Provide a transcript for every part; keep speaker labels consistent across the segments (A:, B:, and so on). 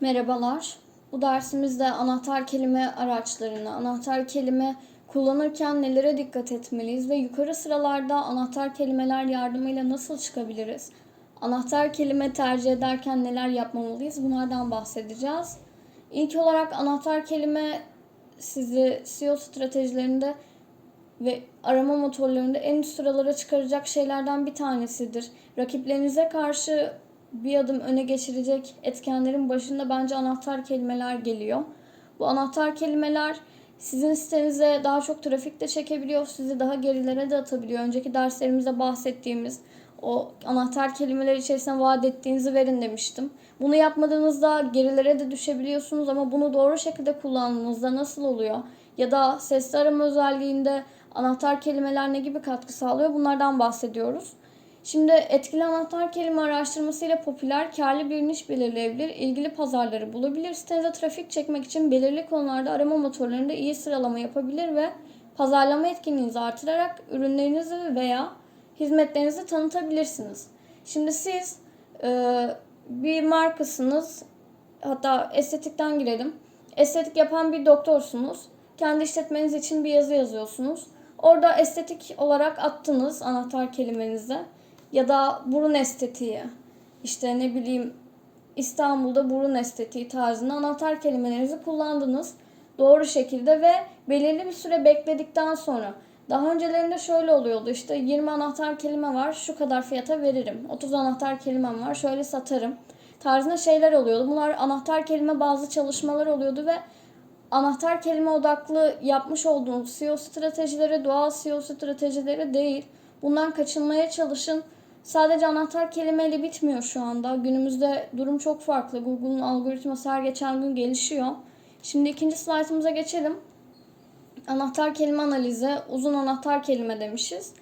A: Merhabalar. Bu dersimizde anahtar kelime araçlarını, anahtar kelime kullanırken nelere dikkat etmeliyiz ve yukarı sıralarda anahtar kelimeler yardımıyla nasıl çıkabiliriz? Anahtar kelime tercih ederken neler yapmamalıyız? Bunlardan bahsedeceğiz. İlk olarak anahtar kelime sizi SEO stratejilerinde ve arama motorlarında en üst sıralara çıkaracak şeylerden bir tanesidir. Rakiplerinize karşı bir adım öne geçirecek etkenlerin başında bence anahtar kelimeler geliyor. Bu anahtar kelimeler sizin sitenize daha çok trafik de çekebiliyor, sizi daha gerilere de atabiliyor. Önceki derslerimizde bahsettiğimiz o anahtar kelimeler içerisinde vaat ettiğinizi verin demiştim. Bunu yapmadığınızda gerilere de düşebiliyorsunuz ama bunu doğru şekilde kullandığınızda nasıl oluyor? Ya da sesli arama özelliğinde anahtar kelimeler ne gibi katkı sağlıyor? Bunlardan bahsediyoruz. Şimdi etkili anahtar kelime araştırmasıyla popüler, karlı bir niş belirleyebilir, ilgili pazarları bulabilir, sitenize trafik çekmek için belirli konularda arama motorlarında iyi sıralama yapabilir ve pazarlama etkinliğinizi artırarak ürünlerinizi veya hizmetlerinizi tanıtabilirsiniz. Şimdi siz e, bir markasınız, hatta estetikten girelim. Estetik yapan bir doktorsunuz. Kendi işletmeniz için bir yazı yazıyorsunuz. Orada estetik olarak attınız anahtar kelimenizi. Ya da burun estetiği. İşte ne bileyim İstanbul'da burun estetiği tarzında anahtar kelimelerinizi kullandınız. Doğru şekilde ve belirli bir süre bekledikten sonra daha öncelerinde şöyle oluyordu işte 20 anahtar kelime var şu kadar fiyata veririm. 30 anahtar kelimem var şöyle satarım tarzında şeyler oluyordu. Bunlar anahtar kelime bazı çalışmalar oluyordu ve anahtar kelime odaklı yapmış olduğunuz SEO stratejileri doğal SEO stratejileri değil. Bundan kaçınmaya çalışın. Sadece anahtar kelimeyle bitmiyor şu anda. Günümüzde durum çok farklı. Google'un algoritması her geçen gün gelişiyor. Şimdi ikinci slaytımıza geçelim. Anahtar kelime analizi, uzun anahtar kelime demişiz.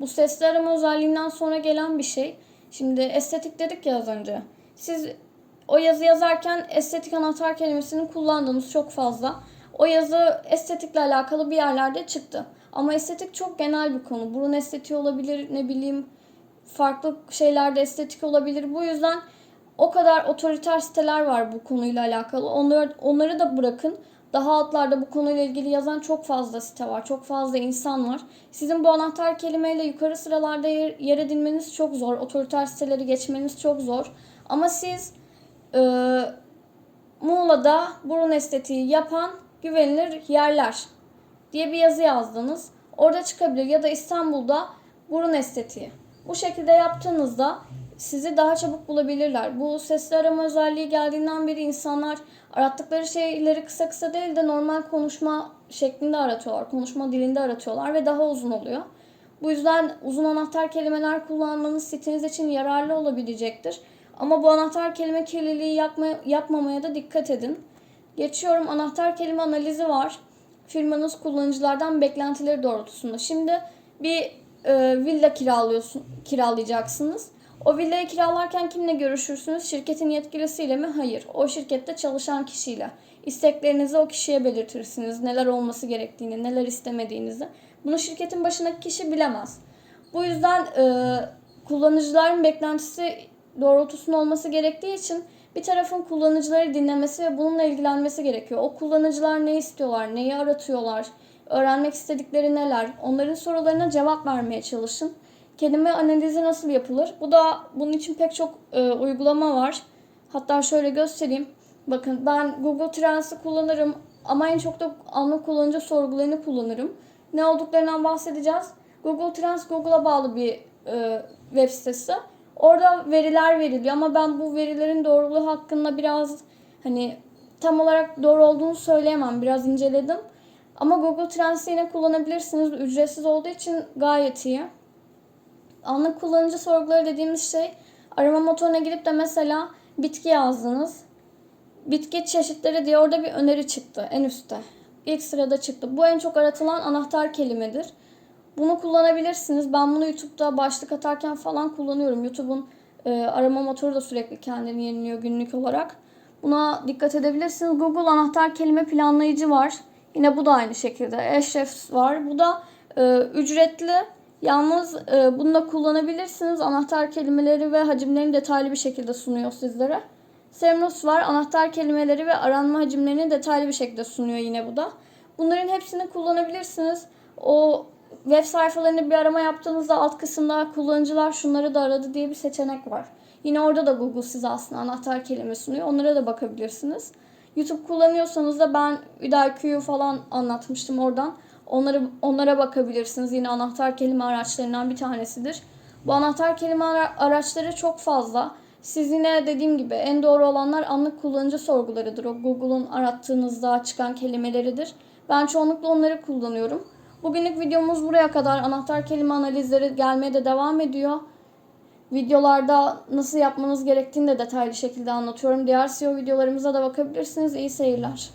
A: Bu sesli arama özelliğinden sonra gelen bir şey. Şimdi estetik dedik ya az önce. Siz o yazı yazarken estetik anahtar kelimesini kullandığınız çok fazla. O yazı estetikle alakalı bir yerlerde çıktı. Ama estetik çok genel bir konu. Burun estetiği olabilir, ne bileyim farklı şeylerde estetik olabilir. Bu yüzden o kadar otoriter siteler var bu konuyla alakalı. Onları, onları da bırakın. Daha altlarda bu konuyla ilgili yazan çok fazla site var. Çok fazla insan var. Sizin bu anahtar kelimeyle yukarı sıralarda yer, yer edinmeniz çok zor. Otoriter siteleri geçmeniz çok zor. Ama siz e, Muğla'da burun estetiği yapan güvenilir yerler diye bir yazı yazdınız. Orada çıkabilir ya da İstanbul'da burun estetiği. Bu şekilde yaptığınızda sizi daha çabuk bulabilirler. Bu sesli arama özelliği geldiğinden beri insanlar arattıkları şeyleri kısa kısa değil de normal konuşma şeklinde aratıyorlar. Konuşma dilinde aratıyorlar ve daha uzun oluyor. Bu yüzden uzun anahtar kelimeler kullanmanız siteniz için yararlı olabilecektir. Ama bu anahtar kelime kirliliği yapma, yapmamaya da dikkat edin. Geçiyorum anahtar kelime analizi var. Firmanız kullanıcılardan beklentileri doğrultusunda. Şimdi bir e, villa kiralıyorsun, kiralayacaksınız. O villayı kiralarken kimle görüşürsünüz? Şirketin yetkilisiyle mi? Hayır. O şirkette çalışan kişiyle. İsteklerinizi o kişiye belirtirsiniz. Neler olması gerektiğini, neler istemediğinizi. Bunu şirketin başındaki kişi bilemez. Bu yüzden e, kullanıcıların beklentisi doğrultusunda olması gerektiği için bir tarafın kullanıcıları dinlemesi ve bununla ilgilenmesi gerekiyor. O kullanıcılar ne istiyorlar, neyi aratıyorlar, öğrenmek istedikleri neler, onların sorularına cevap vermeye çalışın. Kelime analizi nasıl yapılır? Bu da bunun için pek çok e, uygulama var. Hatta şöyle göstereyim. Bakın ben Google Trends'i kullanırım ama en çok da anlık kullanıcı sorgularını kullanırım. Ne olduklarından bahsedeceğiz. Google Trends Google'a bağlı bir e, web sitesi. Orada veriler veriliyor ama ben bu verilerin doğruluğu hakkında biraz hani tam olarak doğru olduğunu söyleyemem. Biraz inceledim. Ama Google Trends'i yine kullanabilirsiniz. Ücretsiz olduğu için gayet iyi. Anlık kullanıcı sorguları dediğimiz şey arama motoruna girip de mesela bitki yazdınız. Bitki çeşitleri diye orada bir öneri çıktı en üstte. İlk sırada çıktı. Bu en çok aratılan anahtar kelimedir. Bunu kullanabilirsiniz. Ben bunu YouTube'da başlık atarken falan kullanıyorum. YouTube'un e, arama motoru da sürekli kendini yeniliyor günlük olarak. Buna dikkat edebilirsiniz. Google anahtar kelime planlayıcı var. Yine bu da aynı şekilde. Ahrefs var. Bu da e, ücretli. Yalnız e, bunu da kullanabilirsiniz. Anahtar kelimeleri ve hacimlerini detaylı bir şekilde sunuyor sizlere. Semrush var. Anahtar kelimeleri ve aranma hacimlerini detaylı bir şekilde sunuyor yine bu da. Bunların hepsini kullanabilirsiniz. O web sayfalarında bir arama yaptığınızda alt kısımda kullanıcılar şunları da aradı diye bir seçenek var. Yine orada da Google size aslında anahtar kelime sunuyor. Onlara da bakabilirsiniz. YouTube kullanıyorsanız da ben UDIQ'yu falan anlatmıştım oradan. Onları, onlara bakabilirsiniz. Yine anahtar kelime araçlarından bir tanesidir. Bu anahtar kelime ara- araçları çok fazla. Siz yine dediğim gibi en doğru olanlar anlık kullanıcı sorgularıdır. O Google'un arattığınızda çıkan kelimeleridir. Ben çoğunlukla onları kullanıyorum. Bugünlük videomuz buraya kadar. Anahtar kelime analizleri gelmeye de devam ediyor. Videolarda nasıl yapmanız gerektiğini de detaylı şekilde anlatıyorum. Diğer SEO videolarımıza da bakabilirsiniz. İyi seyirler.